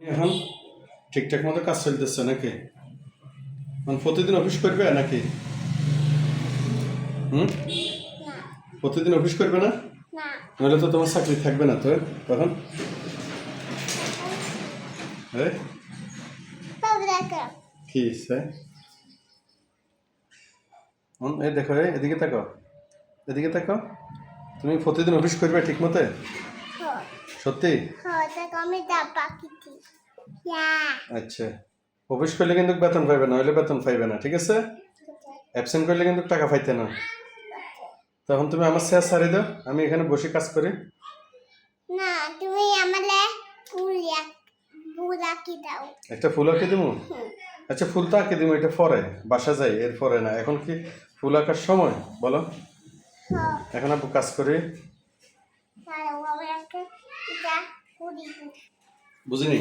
এখন ঠিকঠাক মতো কাজ চলতেছে নাকি? মানে প্রতিদিন অফিস করবে নাকি? হুম? প্রতিদিন অফিস করবে না? নাহলে তো তোমার চাকরি থাকবে না তো তখন? তবে দেখো কি এই দেখো এদিকে তাকো এদিকে তাকো তুমি প্রতিদিন অফিস করবে ঠিক মতো হ্যাঁ সত্যি? হ্যাঁ আচ্ছা। অফিস করলে কিন্তু বেতন পাইবে না হলে বেতন পাইবে না ঠিক আছে? অ্যাবসেন্ট করলে কিন্তু টাকা পাইতে না। তখন তুমি আমার শেয়ার সারি দাও আমি এখানে বসে কাজ করি। না তুমি আমালে ফুল ফুল আঁকি দাও। একটা ফুল আঁকে দিব আচ্ছা ফুল তো আঁকে দিব এটা পরে বাসা যাই এর পরে না। এখন কি ফুল আঁকার সময়? বলো। এখন আপু কাজ করি তাহলে আমি একটা এটা কুড়ি বুঝিনি?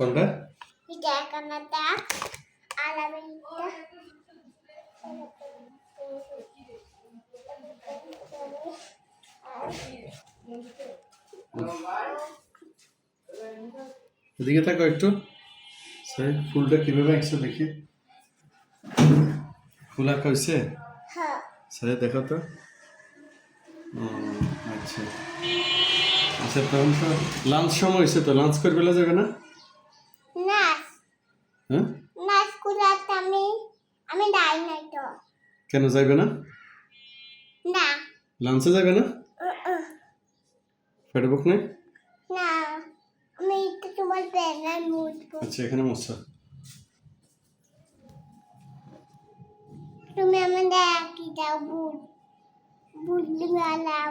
কোনটা? এটা এক আর আমি এদিকে থাকো একটু। ফুলটা কীভাবে আঁকছে দেখি। ফুল আঁকা হয়েছে হ্যাঁ। দেখো তো। আচ্ছা। আচ্ছা তখন তো লাঞ্চ সময় হয়েছে তো লাঞ্চ করে বেলা যাবে না? না। হ্যাঁ? না স্কুলে আমি আমি যাই নাই তো। কেন যাইবে না? না। লাঞ্চে যাবে না? উহ, উহ, পেটে বুক নেই? না আমি তো তোমার প্যানের মুছবো আচ্ছা এখানে মশা তুমি আমাদের দাও বুল বুল আলাও